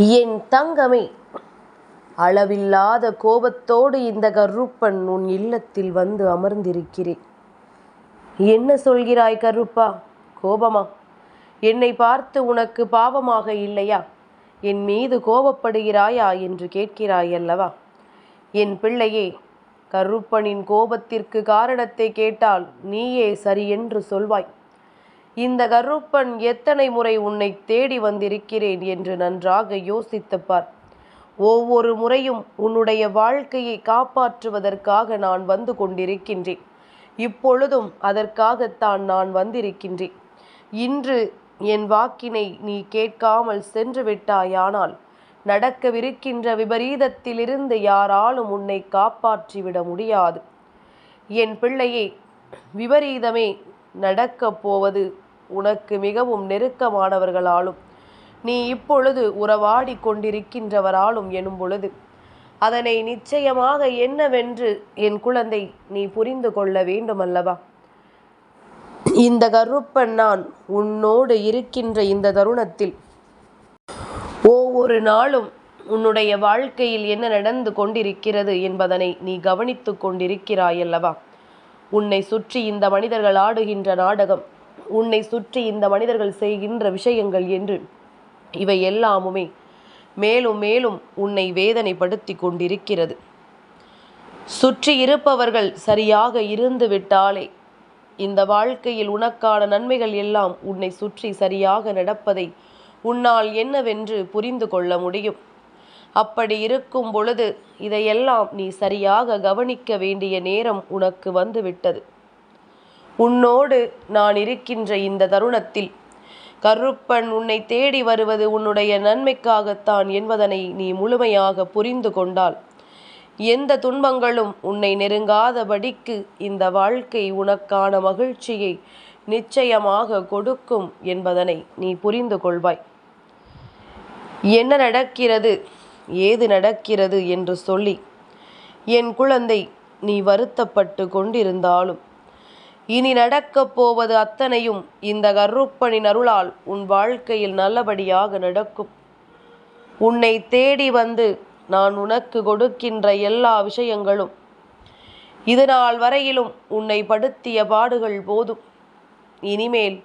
என் தங்கமே அளவில்லாத கோபத்தோடு இந்த கருப்பன் உன் இல்லத்தில் வந்து அமர்ந்திருக்கிறேன். என்ன சொல்கிறாய் கருப்பா? கோபமா? என்னை பார்த்து உனக்கு பாவமாக இல்லையா? என் மீது கோபப்படுகிறாயா என்று கேட்கிறாய் அல்லவா? என் பிள்ளையே கருப்பனின் கோபத்திற்கு காரணத்தை கேட்டால் நீயே சரி என்று சொல்வாய். இந்த கருப்பன் எத்தனை முறை உன்னை தேடி வந்திருக்கிறேன் என்று நன்றாக யோசித்துப்பார். ஒவ்வொரு முறையும் உன்னுடைய வாழ்க்கையை காப்பாற்றுவதற்காக நான் வந்து கொண்டிருக்கின்றேன். இப்பொழுதும் அதற்காகத்தான் நான் வந்திருக்கின்றேன். இன்று என் வாக்கினை நீ கேட்காமல் சென்று விட்டாயானால் நடக்கவிருக்கின்ற விபரீதத்திலிருந்து யாராலும் உன்னை காப்பாற்றிவிட முடியாது. என் பிள்ளையே விபரீதமே நடக்கப் போவது உனக்கு மிகவும் நெருக்கமானவர்களாலும் நீ இப்பொழுது உறவாடி கொண்டிருக்கின்றவராலும் எனும் பொழுது அதனை நிச்சயமாக என்னவென்று என் குழந்தை நீ புரிந்து கொள்ள வேண்டுமல்லவா? இந்த கருப்பன் நான் உன்னோடு இருக்கின்ற இந்த தருணத்தில் ஒவ்வொரு நாளும் உன்னுடைய வாழ்க்கையில் என்ன நடந்து கொண்டிருக்கிறது என்பதனை நீ கவனித்து கொண்டிருக்கிறாயல்லவா? உன்னை சுற்றி இந்த மனிதர்கள் ஆடுகின்ற நாடகம் உன்னை சுற்றி இந்த மனிதர்கள் செய்கின்ற விஷயங்கள் என்று இவை எல்லாமுமே மேலும் மேலும் உன்னை வேதனைப்படுத்தி கொண்டிருக்கிறது. சுற்றி இருப்பவர்கள் சரியாக இருந்து விட்டாலே இந்த வாழ்க்கையில் உனக்கான நன்மைகள் எல்லாம் உன்னை சுற்றி சரியாக நடப்பதை உன்னால் என்னவென்று புரிந்து கொள்ள முடியும். அப்படி இருக்கும் பொழுது இதையெல்லாம் நீ சரியாக கவனிக்க வேண்டிய நேரம் உனக்கு வந்துவிட்டது. உன்னோடு நான் இருக்கின்ற இந்த தருணத்தில் கருப்பன் உன்னை தேடி வருவது உன்னுடைய நன்மைக்காகத்தான் என்பதனை நீ முழுமையாக புரிந்து கொண்டால் எந்த துன்பங்களும் உன்னை நெருங்காதபடிக்கு இந்த வாழ்க்கை உனக்கான மகிழ்ச்சியை நிச்சயமாக கொடுக்கும் என்பதனை நீ புரிந்து கொள்வாய். என்ன நடக்கிறது? ஏது நடக்கிறது? என்று சொல்லி என் குழந்தை நீ வருத்தப்பட்டு கொண்டிருந்தாலும் இனி நடக்கப் போவது அத்தனையும் இந்த கருப்பனின் அருளால் உன் வாழ்க்கையில் நல்லபடியாக நடக்கும். உன்னை தேடி வந்து நான் உனக்கு கொடுக்கின்ற எல்லா விஷயங்களும் இதுநாள் வரையிலும் உன்னை படுத்திய பாடுகள் போதும். இனிமேல்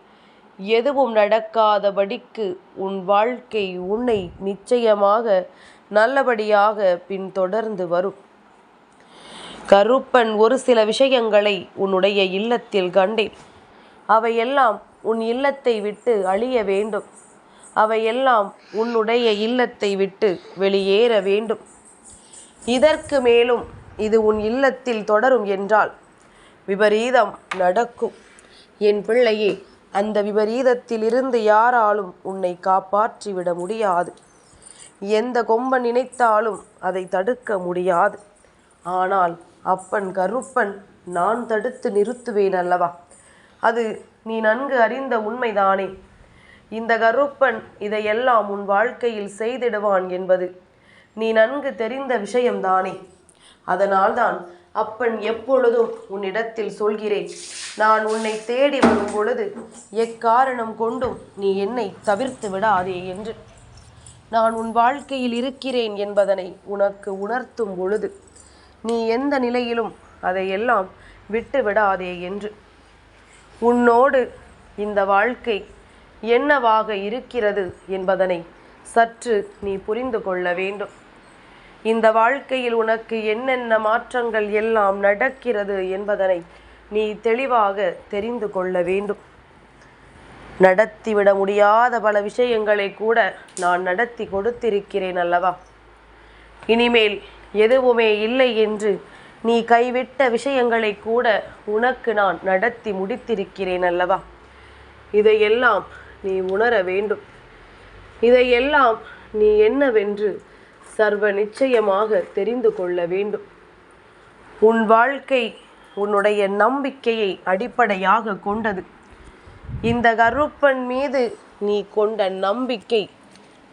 எதுவும் நடக்காதபடிக்கு உன் வாழ்க்கை உன்னை நிச்சயமாக நல்லபடியாக பின்தொடர்ந்து வரும். கருப்பன் ஒரு சில விஷயங்களை உன்னுடைய இல்லத்தில் கண்டேன். அவையெல்லாம் உன் இல்லத்தை விட்டு அழிய வேண்டும். அவையெல்லாம் உன்னுடைய இல்லத்தை விட்டு வெளியேற வேண்டும். இதற்கு மேலும் இது உன் இல்லத்தில் தொடரும் என்றால் விபரீதம் நடக்கும். என் பிள்ளையே அந்த விபரீதத்திலிருந்து யாராலும் உன்னை காப்பாற்றிவிட முடியாது. எந்த கொம்பன் நினைத்தாலும் அதை தடுக்க முடியாது. ஆனால் அப்பன் கருப்பன் நான் தடுத்து நிறுத்துவேன் அல்லவா? அது நீ நன்கு அறிந்த உண்மைதானே. இந்த கருப்பன் இதையெல்லாம் உன் வாழ்க்கையில் செய்திடுவான் என்பது நீ நன்கு தெரிந்த விஷயம்தானே. அதனால்தான் அப்பன் எப்பொழுதும் உன்னிடத்தில் சொல்கிறேன் நான் உன்னை தேடி வரும் பொழுது எக்காரணம் கொண்டும் நீ என்னை தவிர்த்து விடாதே என்று. நான் உன் வாழ்க்கையில் இருக்கிறேன் என்பதனை உனக்கு உணர்த்தும் பொழுது நீ எந்த நிலையிலும் அதையெல்லாம் விட்டு விடாதே என்று. உன்னோடு இந்த வாழ்க்கை என்னவாக இருக்கிறது என்பதனை சற்று நீ புரிந்து கொள்ள வேண்டும். இந்த வாழ்க்கையில் உனக்கு என்னென்ன மாற்றங்கள் எல்லாம் நடக்கிறது என்பதனை நீ தெளிவாக தெரிந்து கொள்ள வேண்டும். நடத்திவிட முடியாத பல விஷயங்களை கூட நான் நடத்தி கொடுத்திருக்கிறேன் அல்லவா? இனிமேல் எதுவுமே இல்லை என்று. நீ கைவிட்ட விஷயங்களை கூட உனக்கு நான் நடத்தி முடித்திருக்கிறேன் அல்லவா? இதையெல்லாம் நீ உணர வேண்டும். இதையெல்லாம் நீ என்னவென்று சர்வ நிச்சயமாக தெரிந்து கொள்ள வேண்டும். உன் வாழ்க்கை உன்னுடைய நம்பிக்கையை அடிப்படையாக கொண்டது. இந்த கருப்பன் மீது நீ கொண்ட நம்பிக்கை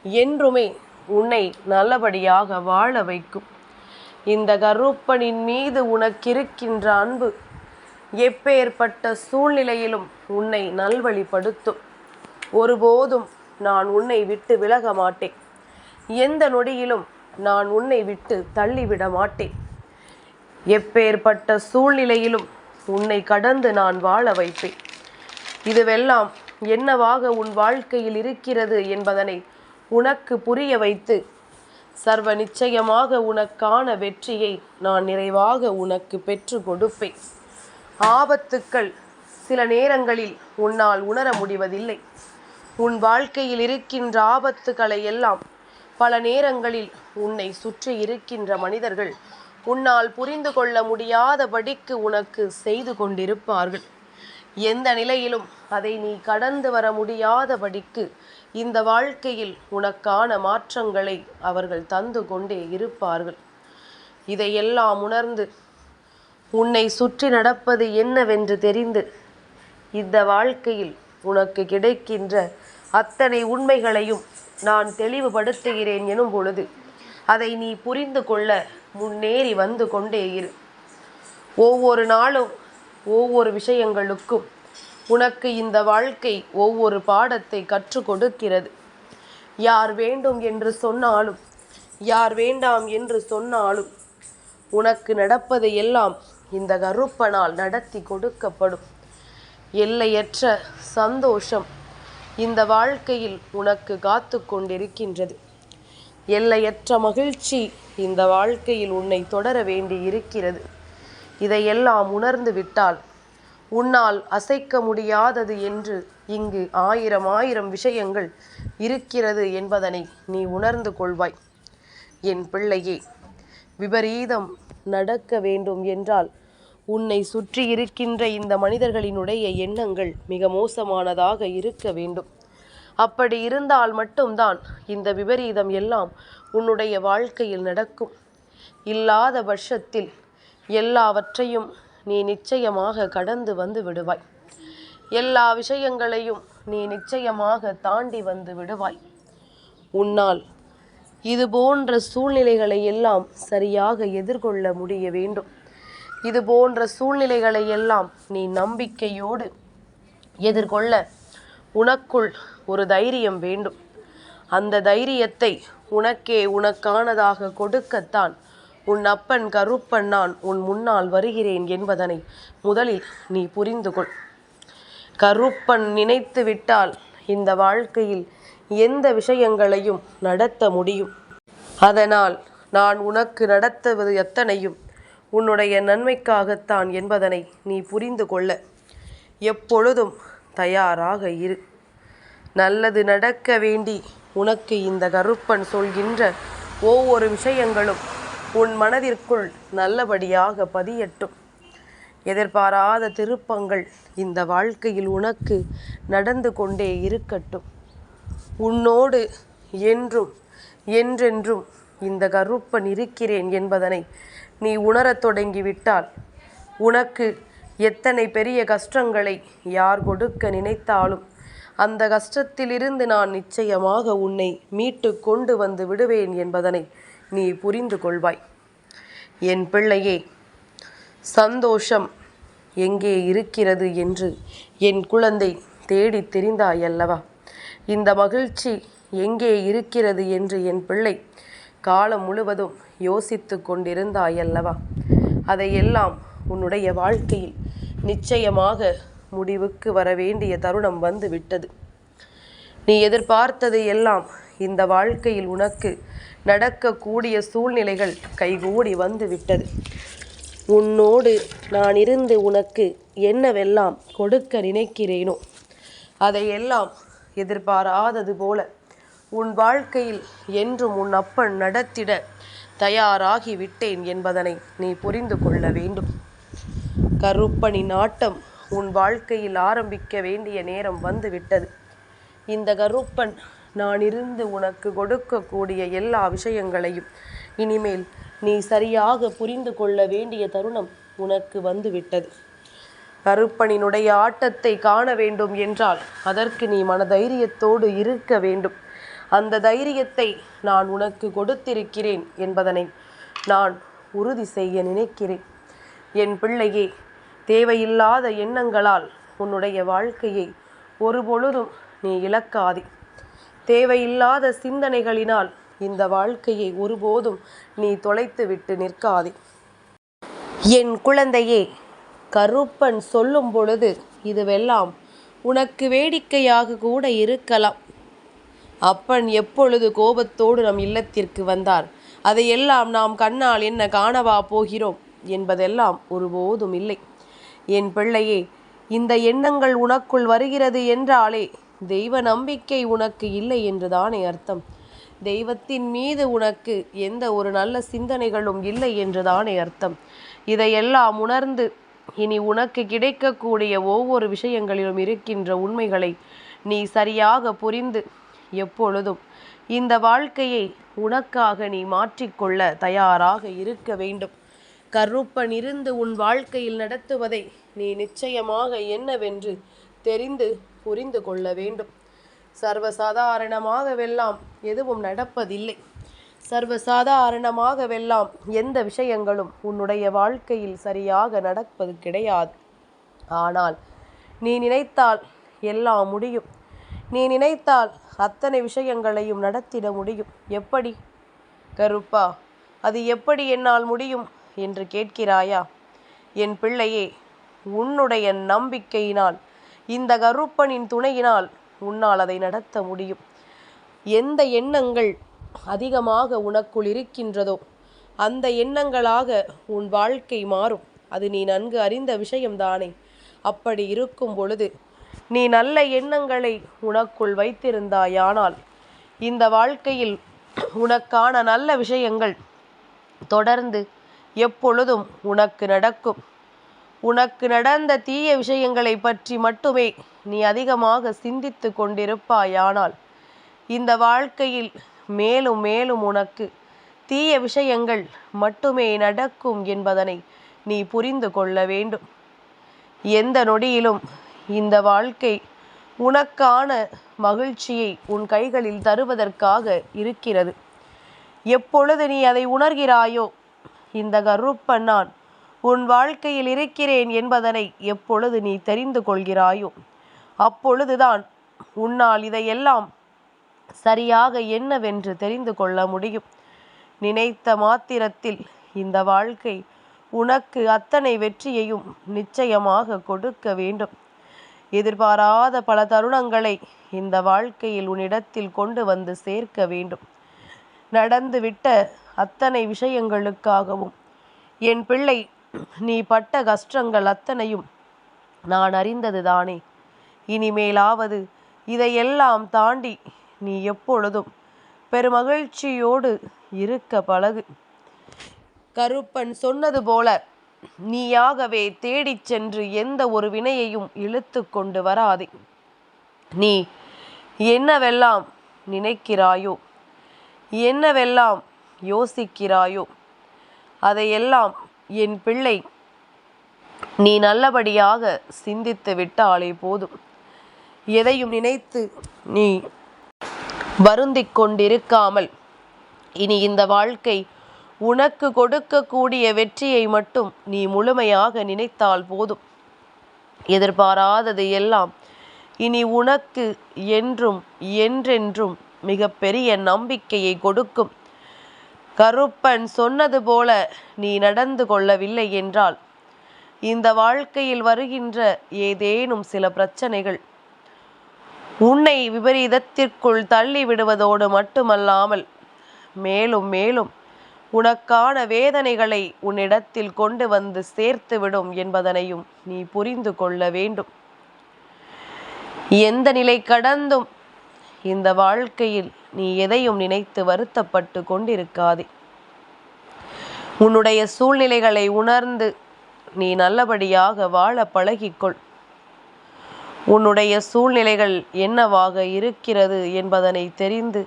என்றுமே உன்னை நல்லபடியாக வாழ வைக்கும். இந்த கருப்பனின் மீது உனக்கிருக்கின்ற அன்பு எப்பேற்பட்ட சூழ்நிலையிலும் உன்னை நல்வழிப்படுத்தும். ஒருபோதும் நான் உன்னை விட்டு விலக மாட்டேன். எந்த நொடியிலும் நான் உன்னை விட்டு தள்ளிவிட மாட்டேன். எப்பேற்பட்ட சூழ்நிலையிலும் உன்னை கடந்து நான் வாழ வைப்பேன். இதுவெல்லாம் என்னவாக உன் வாழ்க்கையில் இருக்கிறது என்பதனை உனக்கு புரிய வைத்து சர்வ நிச்சயமாக உனக்கான வெற்றியை நான் நிறைவாக உனக்கு பெற்று கொடுப்பேன். ஆபத்துக்கள் சில நேரங்களில் உன்னால் உணர முடிவதில்லை. உன் வாழ்க்கையில் இருக்கின்ற ஆபத்துக்களை எல்லாம் பல நேரங்களில் உன்னை சுற்றி இருக்கின்ற மனிதர்கள் உன்னால் புரிந்து கொள்ள முடியாதபடிக்கு உனக்கு செய்து கொண்டிருப்பார்கள். எந்த நிலையிலும் அதை நீ கடந்து வர முடியாதபடிக்கு இந்த வாழ்க்கையில் உனக்கான மாற்றங்களை அவர்கள் தந்து கொண்டே இருப்பார்கள். இதையெல்லாம் உணர்ந்து உன்னை சுற்றி நடப்பது என்னவென்று தெரிந்து இந்த வாழ்க்கையில் உனக்கு கிடைக்கின்ற அத்தனை உண்மைகளையும் நான் தெளிவுபடுத்துகிறேன் எனும் பொழுது அதை நீ புரிந்து கொள்ள முன்னேறி வந்து கொண்டே இரு. ஒவ்வொரு நாளும் ஒவ்வொரு விஷயங்களுக்கும் உனக்கு இந்த வாழ்க்கை ஒவ்வொரு பாடத்தை கற்றுக் கொடுக்கிறது. யார் வேண்டும் என்று சொன்னாலும் யார் வேண்டாம் என்று சொன்னாலும் உனக்கு நடப்பது எல்லாம் இந்த கருப்பனால் நடத்தி கொடுக்கப்படும். எல்லையற்ற சந்தோஷம் இந்த வாழ்க்கையில் உனக்கு காத்து கொண்டிருக்கின்றது. எல்லையற்ற மகிழ்ச்சி இந்த வாழ்க்கையில் உன்னை தொடர வேண்டி இருக்கிறது இதையெல்லாம் உணர்ந்து விட்டால் உன்னால் அசைக்க முடியாதது என்று இங்கு ஆயிரம் ஆயிரம் விஷயங்கள் இருக்கிறது என்பதனை நீ உணர்ந்து கொள்வாய். என் பிள்ளையே விபரீதம் நடக்க வேண்டும் என்றால் உன்னை சுற்றி இருக்கின்ற இந்த மனிதர்களினுடைய எண்ணங்கள் மிக மோசமானதாக இருக்க வேண்டும். அப்படி இருந்தால் மட்டும்தான் இந்த விபரீதம் எல்லாம் உன்னுடைய வாழ்க்கையில் நடக்கும். இல்லாத பட்சத்தில் எல்லாவற்றையும் நீ நிச்சயமாக கடந்து வந்து விடுவாய். எல்லா விஷயங்களையும் நீ நிச்சயமாக தாண்டி வந்து விடுவாய். உன்னால் இது போன்ற சூழ்நிலைகளை எல்லாம் சரியாக எதிர்கொள்ள முடிய வேண்டும். இது போன்ற சூழ்நிலைகளை எல்லாம் நீ நம்பிக்கையோடு எதிர்கொள்ள உனக்குள் ஒரு தைரியம் வேண்டும். அந்த தைரியத்தை உனக்கே உனக்கானதாக கொடுக்கத்தான் உன் அப்பன் கருப்பன் நான் உன் முன்னால் வருகிறேன் என்பதனை முதலில் நீ புரிந்து கொள். கருப்பன் நினைத்து விட்டால் இந்த வாழ்க்கையில் எந்த விஷயங்களையும் நடத்த முடியும். அதனால் நான் உனக்கு நடத்துவது எத்தனையும் உன்னுடைய நன்மைக்காகத்தான் என்பதனை நீ புரிந்து கொள்ள. எப்பொழுதும் தயாராக இரு. நல்லது நடக்க வேண்டி உனக்கு இந்த கருப்பன் சொல்கின்ற ஒவ்வொரு விஷயங்களும் உன் மனதிற்குள் நல்லபடியாக பதியட்டும். எதிர்பாராத திருப்பங்கள் இந்த வாழ்க்கையில் உனக்கு நடந்து கொண்டே இருக்கட்டும். உன்னோடு என்றும் என்றென்றும் இந்த கருப்பன் இருக்கிறேன் என்பதனை நீ உணரத் தொடங்கிவிட்டால் உனக்கு எத்தனை பெரிய கஷ்டங்களை யார் கொடுக்க நினைத்தாலும் அந்த கஷ்டத்திலிருந்து நான் நிச்சயமாக உன்னை மீட்டு கொண்டு வந்து விடுவேன் என்பதனை நீ புரிந்து கொள்வாய் என் பிள்ளையே சந்தோஷம் எங்கே இருக்கிறது என்று என் குழந்தை தேடி தெரிந்தாயல்லவா? இந்த மகிழ்ச்சி எங்கே இருக்கிறது என்று என் பிள்ளை காலம் முழுவதும் யோசித்து கொண்டிருந்தாயல்லவா? அதையெல்லாம் உன்னுடைய வாழ்க்கையில் நிச்சயமாக முடிவுக்கு வர வேண்டிய தருணம் வந்து விட்டது நீ எதிர்பார்த்தது எல்லாம் இந்த வாழ்க்கையில் உனக்கு நடக்கக்கூடிய சூழ்நிலைகள் கைகூடி வந்து விட்டது உன்னோடு நான் இருந்து உனக்கு என்னவெல்லாம் கொடுக்க நினைக்கிறேனோ அதையெல்லாம் எதிர்பாராதது போல உன் வாழ்க்கையில் என்றும் உன் அப்பன் நடத்திட தயாராகி விட்டேன் என்பதனை நீ புரிந்து கொள்ள வேண்டும். கருப்பனின் ஆட்டம் உன் வாழ்க்கையில் ஆரம்பிக்க வேண்டிய நேரம் வந்துவிட்டது. இந்த கருப்பன் நான் இருந்து உனக்கு கொடுக்கக்கூடிய எல்லா விஷயங்களையும். இனிமேல் நீ சரியாக புரிந்து கொள்ள வேண்டிய தருணம் உனக்கு வந்துவிட்டது. கருப்பனினுடைய ஆட்டத்தை காண வேண்டும் என்றால் அதற்கு நீ மனதைரியத்தோடு இருக்க வேண்டும். அந்த தைரியத்தை நான் உனக்கு கொடுத்திருக்கிறேன் என்பதனை நான் உறுதி செய்ய நினைக்கிறேன். என் பிள்ளையே தேவையில்லாத எண்ணங்களால் உன்னுடைய வாழ்க்கையை ஒருபொழுதும் நீ இழக்காதே. தேவையில்லாத சிந்தனைகளினால் இந்த வாழ்க்கையை ஒருபோதும் நீ தொலைத்து விட்டு நிற்காதே. என் குழந்தையே கருப்பன் சொல்லும் பொழுது இதுவெல்லாம் உனக்கு வேடிக்கையாக கூட இருக்கலாம். அப்பன் எப்பொழுது கோபத்தோடு நம் இல்லத்திற்கு வந்தார் அதையெல்லாம் நாம் கண்ணால் என்ன காணவா போகிறோம் என்பதெல்லாம் ஒருபோதும் இல்லை. என் பிள்ளையே இந்த எண்ணங்கள் உனக்குள் வருகிறது என்றாலே தெய்வ நம்பிக்கை உனக்கு இல்லை என்றுதானே அர்த்தம். தெய்வத்தின் மீது உனக்கு எந்த ஒரு நல்ல சிந்தனைகளும் இல்லை என்றுதானே அர்த்தம். இதையெல்லாம் உணர்ந்து இனி உனக்கு கிடைக்கக்கூடிய ஒவ்வொரு விஷயங்களிலும் இருக்கின்ற உண்மைகளை நீ சரியாக புரிந்து எப்பொழுதும் இந்த வாழ்க்கையை உனக்காக நீ மாற்றிக்கொள்ள தயாராக இருக்க வேண்டும். கருப்பன் இருந்து உன் வாழ்க்கையில் நடத்துவதை நீ நிச்சயமாக என்னவென்று தெரிந்து புரிந்து கொள்ள வேண்டும். சர்வசாதாரணமாகவெல்லாம் எதுவும் நடப்பதில்லை. சர்வசாதாரணமாகவெல்லாம் எந்த விஷயங்களும் உன்னுடைய வாழ்க்கையில் சரியாக நடப்பது கிடையாது. ஆனால் நீ நினைத்தால் எல்லாம் முடியும். நீ நினைத்தால் அத்தனை விஷயங்களையும் நடத்திட முடியும். எப்படி? கருப்பா அது எப்படி என்னால் முடியும் என்று கேட்கிறாயா? என் பிள்ளையே உன்னுடைய நம்பிக்கையினால் இந்த கருப்பனின் துணையினால் உன்னால் அதை நடத்த முடியும். எந்த எண்ணங்கள் அதிகமாக உனக்குள் இருக்கின்றதோ அந்த எண்ணங்களாக உன் வாழ்க்கை மாறும். அது நீ நன்கு அறிந்த விஷயம்தானே. அப்படி இருக்கும் பொழுது நீ நல்ல எண்ணங்களை உனக்குள் வைத்திருந்தாயானால் இந்த வாழ்க்கையில் உனக்கான நல்ல விஷயங்கள் தொடர்ந்து எப்பொழுதும் உனக்கு நடக்கும். உனக்கு நடந்த தீய விஷயங்களை பற்றி மட்டுமே நீ அதிகமாக சிந்தித்து கொண்டிருப்பாயானால் இந்த வாழ்க்கையில் மேலும் மேலும் உனக்கு தீய விஷயங்கள் மட்டுமே நடக்கும் என்பதனை நீ புரிந்து கொள்ள வேண்டும். எந்த நொடியிலும் இந்த வாழ்க்கை உனக்கான மகிழ்ச்சியை உன் கைகளில் தருவதற்காக இருக்கிறது. எப்பொழுது நீ அதை உணர்கிறாயோ இந்த கருப்பன் நான் உன் வாழ்க்கையில் இருக்கிறேன் என்பதனை எப்பொழுது நீ தெரிந்து கொள்கிறாயோ அப்பொழுதுதான் உன்னால் இதையெல்லாம் சரியாக என்னவென்று தெரிந்து கொள்ள முடியும். நினைத்த மாத்திரத்தில் இந்த வாழ்க்கை உனக்கு அத்தனை வெற்றியையும் நிச்சயமாக கொடுக்க வேண்டும். எதிர்பாராத பல தருணங்களை இந்த வாழ்க்கையில் உன்னிடத்தில் கொண்டு வந்து சேர்க்க வேண்டும். நடந்துவிட்ட அத்தனை விஷயங்களுக்காகவும் என் பிள்ளை நீ பட்ட கஷ்டங்கள் அத்தனையும் நான் அறிந்தது தானே இனிமேலாவது இதையெல்லாம் தாண்டி நீ எப்பொழுதும் பெருமகிழ்ச்சியோடு இருக்க பழகு. கருப்பன் சொன்னது போல நீயாகவே தேடிச் சென்று எந்த ஒரு வினையையும் இழுத்து கொண்டு வராதே. நீ என்னவெல்லாம் நினைக்கிறாயோ என்னவெல்லாம் யோசிக்கிறாயோ அதையெல்லாம் என் பிள்ளை நீ நல்லபடியாக சிந்தித்து விட்டாலே போதும். எதையும் நினைத்து நீ வருந்திக் கொண்டிருக்காமல் இனி இந்த வாழ்க்கை உனக்கு கொடுக்கக்கூடிய வெற்றியை மட்டும் நீ முழுமையாக நினைத்தால் போதும். எதிர்பாராதது எல்லாம் இனி உனக்கு என்றும் என்றென்றும் மிகப்பெரிய நம்பிக்கையை கொடுக்கும். கருப்பன் சொன்னது போல நீ நடந்து கொள்ளவில்லை என்றால் இந்த வாழ்க்கையில் வருகின்ற ஏதேனும் சில பிரச்சனைகள் உன்னை விபரீதத்திற்குள் தள்ளி விடுவதோடு மட்டுமல்லாமல் மேலும் மேலும் உனக்கான வேதனைகளை உன்னிடத்தில் கொண்டு வந்து சேர்த்துவிடும் என்பதனையும் நீ புரிந்து கொள்ள வேண்டும். எந்த நிலை கடந்தும் இந்த வாழ்க்கையில் நீ எதையும் நினைத்து வருத்தப்பட்டு கொண்டிருக்காதே. உன்னுடைய சூழ்நிலைகளை உணர்ந்து நீ நல்லபடியாக வாழ பழகிக்கொள். உன்னுடைய சூழ்நிலைகள் என்னவாக இருக்கிறது என்பதனை தெரிந்து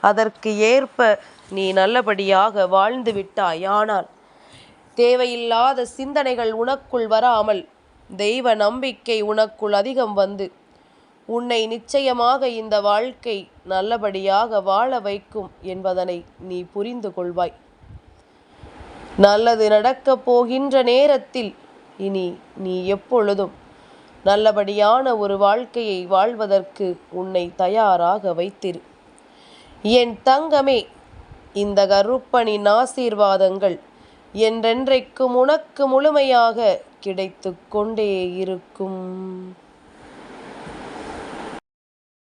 அதற்கு ஏற்ப நீ நல்லபடியாக வாழ்ந்து விட்டாய் ஆனால் தேவையில்லாத சிந்தனைகள் உனக்குள் வராமல் தெய்வ நம்பிக்கை உனக்குள் அதிகம் வந்து உன்னை நிச்சயமாக இந்த வாழ்க்கை நல்லபடியாக வாழ வைக்கும் என்பதனை நீ புரிந்து கொள்வாய். நல்லது நடக்கப் போகின்ற நேரத்தில் இனி நீ எப்பொழுதும் நல்லபடியான ஒரு வாழ்க்கையை வாழ்வதற்கு உன்னை தயாராக வைத்திரு. என் தங்கமே இந்த கருப்பனின் ஆசீர்வாதங்கள் என்றென்றைக்கும் உனக்கு முழுமையாக கிடைத்து கொண்டே இருக்கும்.